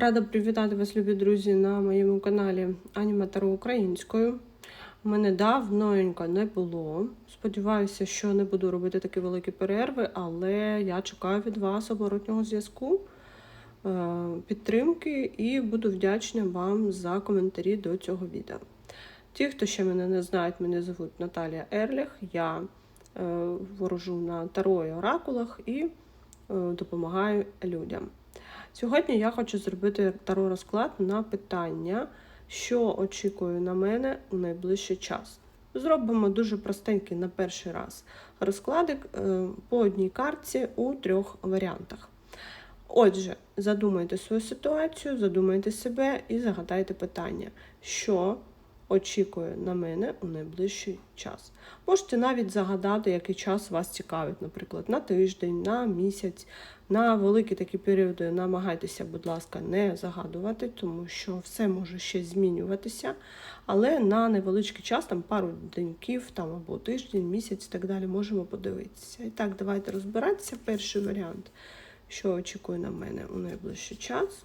Рада привітати вас, любі друзі, на моєму каналі Аніма Таро українською. Мене давненько не було. Сподіваюся, що не буду робити такі великі перерви, але я чекаю від вас оборотнього зв'язку, е, підтримки і буду вдячна вам за коментарі до цього відео. Ті, хто ще мене не знають, мене звуть Наталія Ерліх. Я е, ворожу на таро і оракулах і е, допомагаю людям. Сьогодні я хочу зробити таро розклад на питання, що очікує на мене у найближчий час. Зробимо дуже простенький на перший раз розкладик е, по одній картці у трьох варіантах. Отже, задумайте свою ситуацію, задумайте себе і загадайте питання, що очікує на мене у найближчий час. Можете навіть загадати, який час вас цікавить, наприклад, на тиждень, на місяць, на великі такі періоди намагайтеся, будь ласка, не загадувати, тому що все може ще змінюватися. Але на невеличкий час, там пару деньків, там або тиждень, місяць і так далі, можемо подивитися. І так, давайте розбиратися. Перший варіант, що очікує на мене у найближчий час.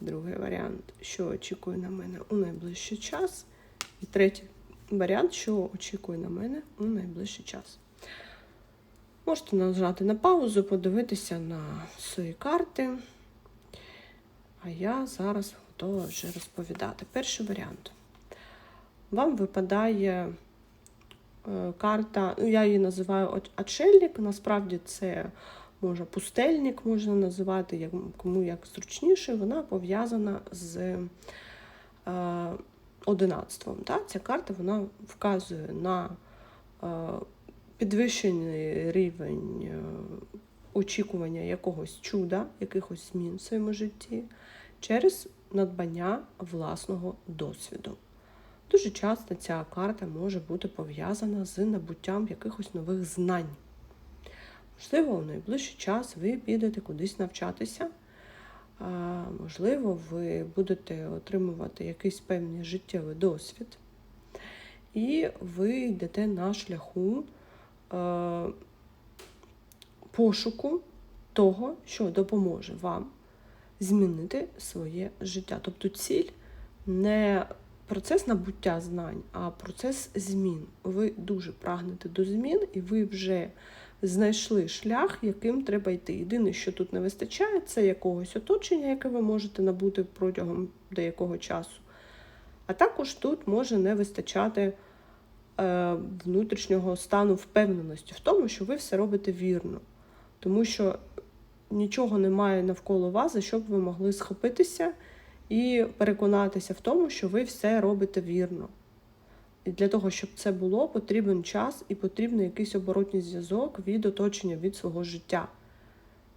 Другий варіант, що очікує на мене у найближчий час. І третій варіант, що очікує на мене у найближчий час. Можете нажати на паузу, подивитися на свої карти. А я зараз готова вже розповідати. Перший варіант. Вам випадає е, карта, ну, я її називаю очельник, насправді це може пустельник можна називати, кому як зручніше, вона пов'язана з одинадцтвом. Так? Ця карта вона вказує на е, підвищений рівень е, очікування якогось чуда, якихось змін в своєму житті через надбання власного досвіду. Дуже часто ця карта може бути пов'язана з набуттям якихось нових знань. Можливо, у найближчий час ви підете кудись навчатися, можливо, ви будете отримувати якийсь певний життєвий досвід, і ви йдете на шляху пошуку того, що допоможе вам змінити своє життя. Тобто ціль не процес набуття знань, а процес змін. Ви дуже прагнете до змін, і ви вже знайшли шлях, яким треба йти. Єдине, що тут не вистачає, це якогось оточення, яке ви можете набути протягом деякого часу. А також тут може не вистачати. Е, внутрішнього стану впевненості в тому, що ви все робите вірно. Тому що нічого немає навколо вас, за що б ви могли схопитися і переконатися в тому, що ви все робите вірно. І для того, щоб це було, потрібен час і потрібен якийсь оборотній зв'язок від оточення від свого життя.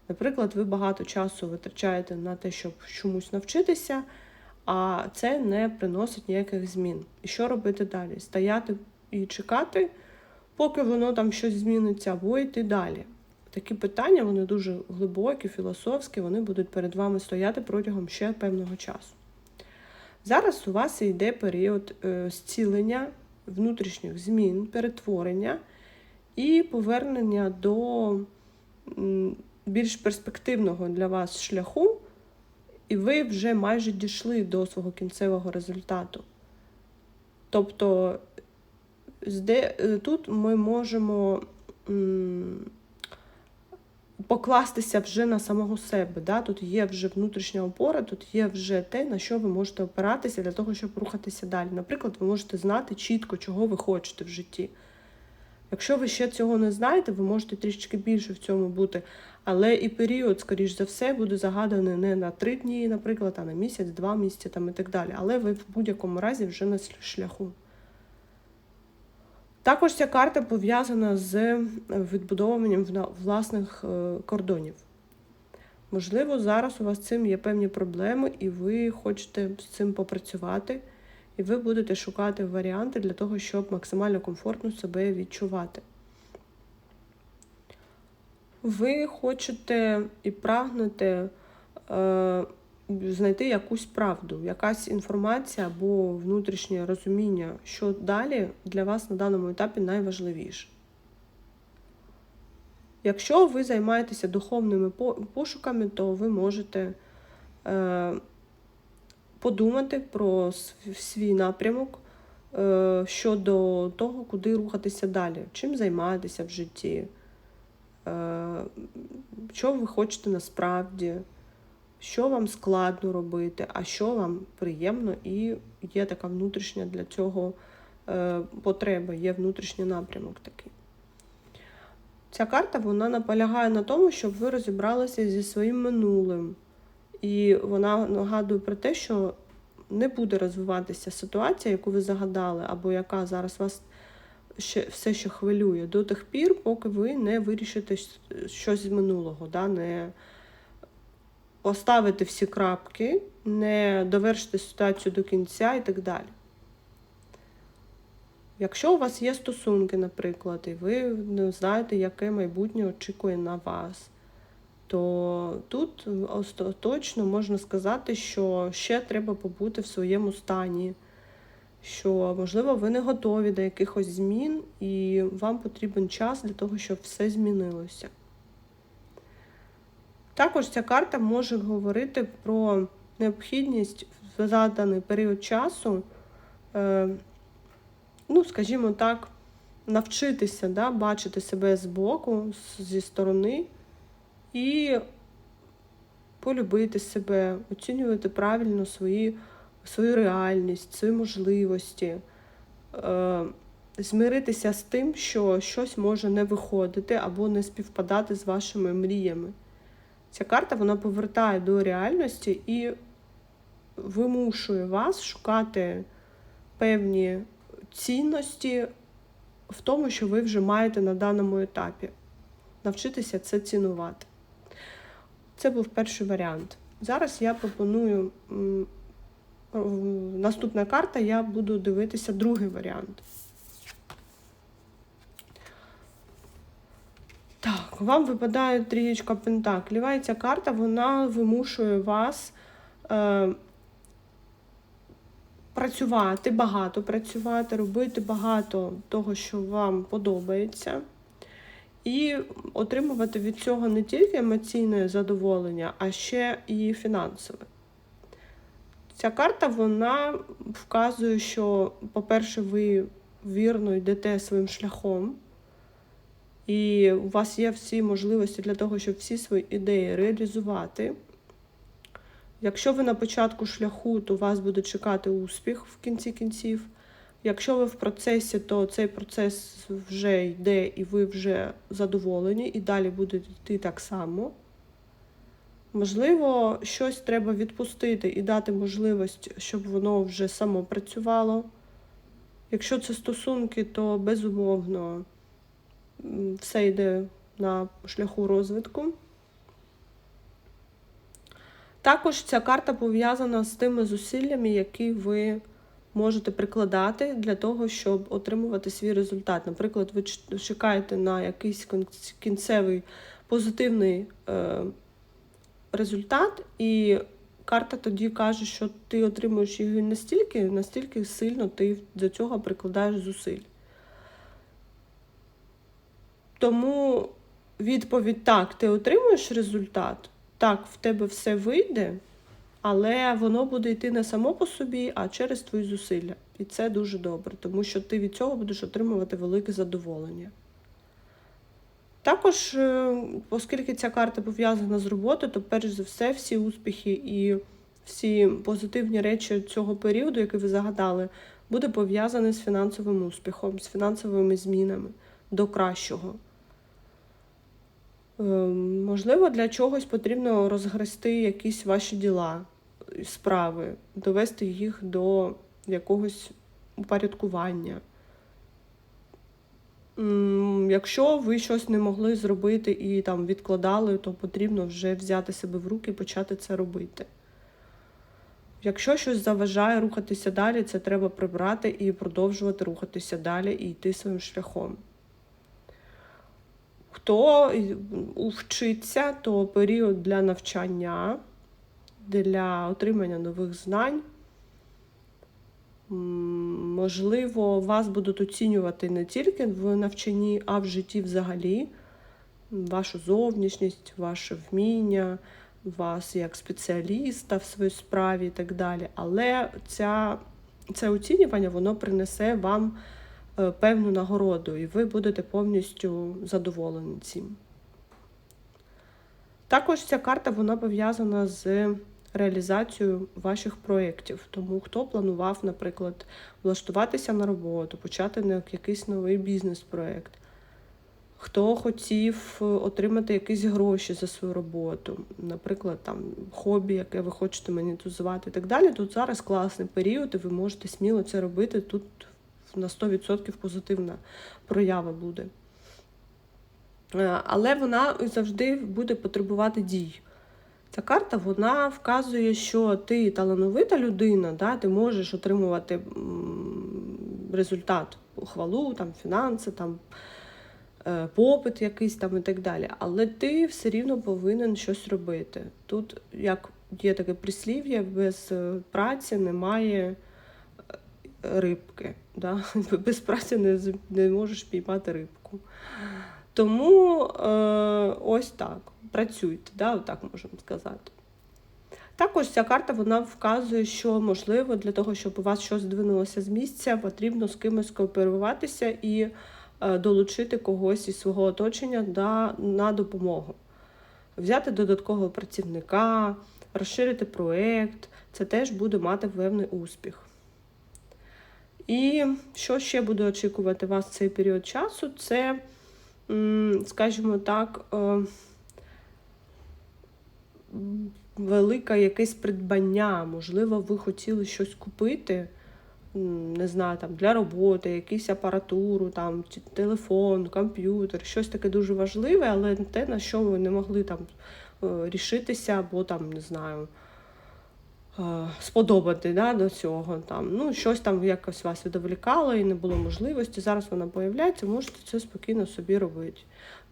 Наприклад, ви багато часу витрачаєте на те, щоб чомусь навчитися, а це не приносить ніяких змін. І що робити далі? Стояти і чекати, поки воно там щось зміниться, або йти далі. Такі питання, вони дуже глибокі, філософські, вони будуть перед вами стояти протягом ще певного часу. Зараз у вас йде період е, зцілення внутрішніх змін, перетворення і повернення до більш перспективного для вас шляху, і ви вже майже дійшли до свого кінцевого результату. Тобто Е, тут ми можемо покластися вже на самого себе. Да? Тут є вже внутрішня опора, тут є вже те, на що ви можете опиратися для того, щоб рухатися далі. Наприклад, ви можете знати чітко, чого ви хочете в житті. Якщо ви ще цього не знаєте, ви можете трішки більше в цьому бути. Але і період, скоріш за все, буде загаданий не на три дні, наприклад, а на місяць, два місяці там і так далі. Але ви в будь-якому разі вже на шляху. Також ця карта пов'язана з відбудовуванням власних е, кордонів. Можливо, зараз у вас з цим є певні проблеми, і ви хочете з цим попрацювати, і ви будете шукати варіанти для того, щоб максимально комфортно себе відчувати. Ви хочете і прагнете е, знайти якусь правду, якась інформація або внутрішнє розуміння, що далі для вас на даному етапі найважливіше. Якщо ви займаєтеся духовними пошуками, то ви можете е, подумати про свій напрямок е, щодо того, куди рухатися далі, чим займатися в житті, е, що ви хочете насправді, що вам складно робити, а що вам приємно, і є така внутрішня для цього е, потреба, є внутрішній напрямок такий. Ця карта вона наполягає на тому, щоб ви розібралися зі своїм минулим. І вона нагадує про те, що не буде розвиватися ситуація, яку ви загадали, або яка зараз вас ще все ще хвилює до тих пір, поки ви не вирішите щось з минулого, да? не поставите всі крапки, не довершите ситуацію до кінця і так далі. Якщо у вас є стосунки, наприклад, і ви не знаєте, яке майбутнє очікує на вас, то тут остаточно можна сказати, що ще треба побути в своєму стані, що, можливо, ви не готові до якихось змін, і вам потрібен час для того, щоб все змінилося. Також ця карта може говорити про необхідність в заданий період часу, е, ну, скажімо так, навчитися да, бачити себе збоку, зі сторони і полюбити себе, оцінювати правильно свої, свою реальність, свої можливості, е, змиритися з тим, що щось може не виходити або не співпадати з вашими мріями. Ця карта вона повертає до реальності і вимушує вас шукати певні цінності в тому, що ви вже маєте на даному етапі. Навчитися це цінувати. Це був перший варіант. Зараз я пропоную наступна карта, я буду дивитися другий варіант. Так, вам випадає трієчка пентаклів. І ця карта вона вимушує вас е, працювати, багато працювати, робити багато того, що вам подобається, і отримувати від цього не тільки емоційне задоволення, а ще і фінансове. Ця карта вона вказує, що, по-перше, ви вірно йдете своїм шляхом. І у вас є всі можливості для того, щоб всі свої ідеї реалізувати. Якщо ви на початку шляху, то вас буде чекати успіх в кінці кінців. Якщо ви в процесі, то цей процес вже йде і ви вже задоволені, і далі буде йти так само. Можливо, щось треба відпустити і дати можливість, щоб воно вже само працювало. Якщо це стосунки, то безумовно все йде на шляху розвитку. Також ця карта пов'язана з тими зусиллями, які ви можете прикладати для того, щоб отримувати свій результат. Наприклад, ви чекаєте на якийсь кінцевий позитивний е, результат, і карта тоді каже, що ти отримуєш його настільки, настільки сильно ти до цього прикладаєш зусиль. Тому відповідь так, ти отримуєш результат, так, в тебе все вийде, але воно буде йти не само по собі, а через твої зусилля. І це дуже добре, тому що ти від цього будеш отримувати велике задоволення. Також, е, оскільки ця карта пов'язана з роботою, то перш за все всі успіхи і всі позитивні речі цього періоду, який ви загадали, буде пов'язаний з фінансовим успіхом, з фінансовими змінами до кращого. Е, Можливо, для чогось потрібно розгрести якісь ваші діла, справи, довести їх до якогось упорядкування. Якщо ви щось не могли зробити і там відкладали, то потрібно вже взяти себе в руки і почати це робити. Якщо щось заважає рухатися далі, це треба прибрати і продовжувати рухатися далі і йти своїм шляхом. Хто вчиться, то період для навчання, для отримання нових знань. Можливо, вас будуть оцінювати не тільки в навчанні, а в житті взагалі. Вашу зовнішність, ваше вміння, вас як спеціаліста в своїй справі і так далі. Але ця, це оцінювання воно принесе вам е, певну нагороду, і ви будете повністю задоволені цим. Також ця карта вона пов'язана з реалізацією ваших проєктів. Тому хто планував, наприклад, влаштуватися на роботу, почати якийсь новий бізнес-проєкт, хто хотів отримати якісь гроші за свою роботу, наприклад, там хобі, яке ви хочете монетизувати і так далі. Тут зараз класний період, і ви можете сміло це робити. Тут на 100% позитивна проява буде. Е, Але вона завжди буде потребувати дій. Ця карта вона вказує, що ти талановита людина, да, ти можеш отримувати результат, хвалу, там, фінанси, там, е, попит якийсь там і так далі. Але ти все рівно повинен щось робити. Тут, як є таке прислів'я, без е, праці немає рибки. Да? Без праці не, не можеш піймати рибку. Тому е, ось так. Працюйте, да, отак можемо сказати. Також ця карта вона вказує, що можливо для того, щоб у вас щось здвинулося з місця, потрібно з кимось кооперуватися і е, долучити когось із свого оточення да, на допомогу. Взяти додаткового працівника, розширити проєкт, це теж буде мати певний успіх. І що ще буде очікувати вас в цей період часу, це, скажімо так, е, велике якесь придбання. Можливо, ви хотіли щось купити, не знаю, там для роботи, якусь апаратуру, там, телефон, комп'ютер, щось таке дуже важливе, але те, на що ви не могли там е, рішитися, або там, не знаю, сподобати да, до цього. Там, ну, щось там якось вас відволікало і не було можливості. Зараз вона появляється, можете це спокійно собі робити.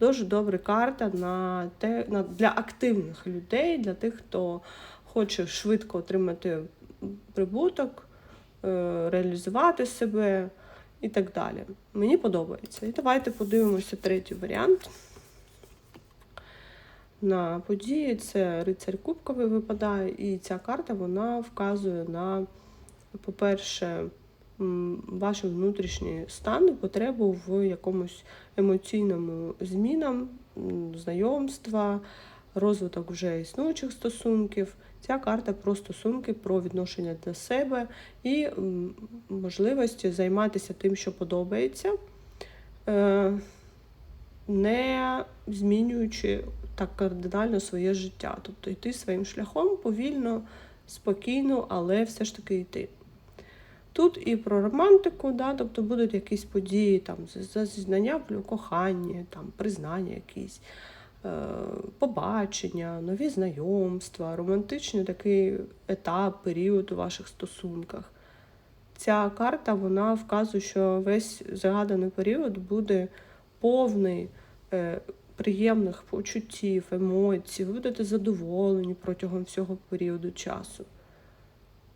Дуже добра карта на те, на, для активних людей, для тих, хто хоче швидко отримати прибуток, е, реалізувати себе і так далі. Мені подобається. І давайте подивимося третій варіант. На події це рицарь Кубковий випадає, і ця карта вона вказує на, по-перше, ваш внутрішній стан потребу в якомусь емоційному змінам, знайомства, розвиток вже існуючих стосунків. Ця карта про стосунки, про відношення до себе і можливості займатися тим, що подобається, е, не змінюючи так кардинально своє життя. Тобто йти своїм шляхом повільно, спокійно, але все ж таки йти. Тут і про романтику, да, тобто будуть якісь події, там, зізнання в коханні, там, признання якісь, е, побачення, нові знайомства, романтичний такий етап, період у ваших стосунках. Ця карта вона вказує, що весь загаданий період буде повний е, приємних почуттів, емоцій, ви будете задоволені протягом всього періоду часу.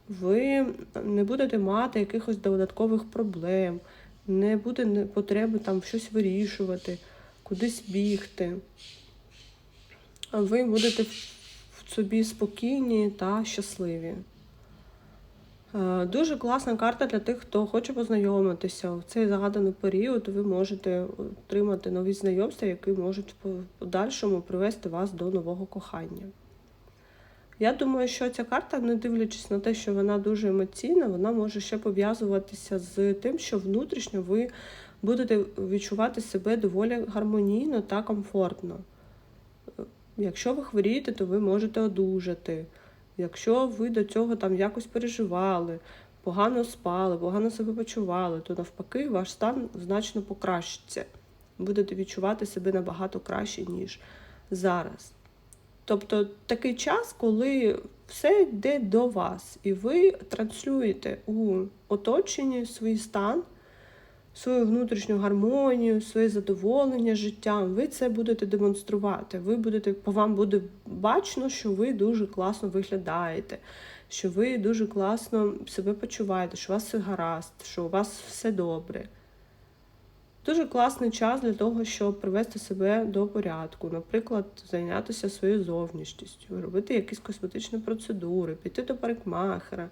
Ви не будете мати якихось додаткових проблем, не буде потреби там щось вирішувати, кудись бігти. Ви будете в собі спокійні та щасливі. Е, Дуже класна карта для тих, хто хоче познайомитися. В цей загаданий період ви можете отримати нові знайомства, які можуть в подальшому привести вас до нового кохання. Я думаю, що ця карта, не дивлячись на те, що вона дуже емоційна, вона може ще пов'язуватися з тим, що внутрішньо ви будете відчувати себе доволі гармонійно та комфортно. Е, Якщо ви хворієте, то ви можете одужати. Якщо ви до цього там якось переживали, погано спали, погано себе почували, то навпаки ваш стан значно покращиться. Будете відчувати себе набагато краще, ніж зараз. Тобто такий час, коли все йде до вас, і ви транслюєте у оточенні свій стан, свою внутрішню гармонію, своє задоволення життям, ви це будете демонструвати. Ви будете, по вам буде бачно, що ви дуже класно виглядаєте, що ви дуже класно себе почуваєте, що у вас все гаразд, що у вас все добре. Дуже класний час для того, щоб привести себе до порядку, наприклад, зайнятися своєю зовнішністю, робити якісь косметичні процедури, піти до парикмахера.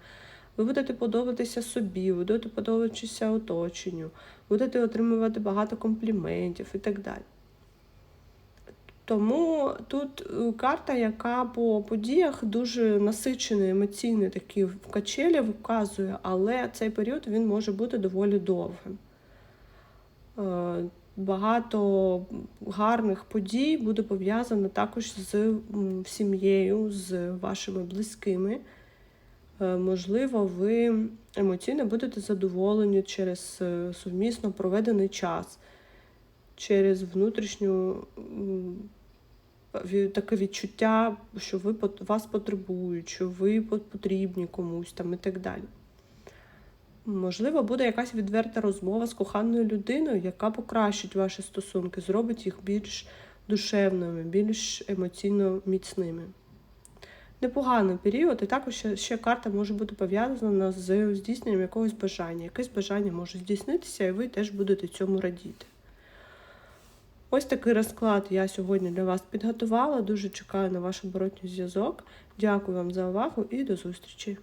Ви будете подобатися собі, ви будете подобатися оточенню, будете отримувати багато компліментів і так далі. Тому тут е, карта, яка по подіях дуже насичений, емоційний такий в качелі вказує, але цей період він може бути доволі довгим. Е, Багато гарних подій буде пов'язано також з сім'єю, з вашими близькими. Е, Можливо, ви емоційно будете задоволені через е, сумісно проведений час, через внутрішню таке відчуття, що ви вас потребують, що ви потрібні комусь там і так далі. Можливо, буде якась відверта розмова з коханою людиною, яка покращить ваші стосунки, зробить їх більш душевними, більш емоційно міцними. Непоганий період, і також ще, ще карта може бути пов'язана з здійсненням якогось бажання. Якесь бажання може здійснитися, і ви теж будете цьому радіти. Ось такий розклад я сьогодні для вас підготувала. Дуже чекаю на ваш оборотній зв'язок. Дякую вам за увагу і до зустрічі!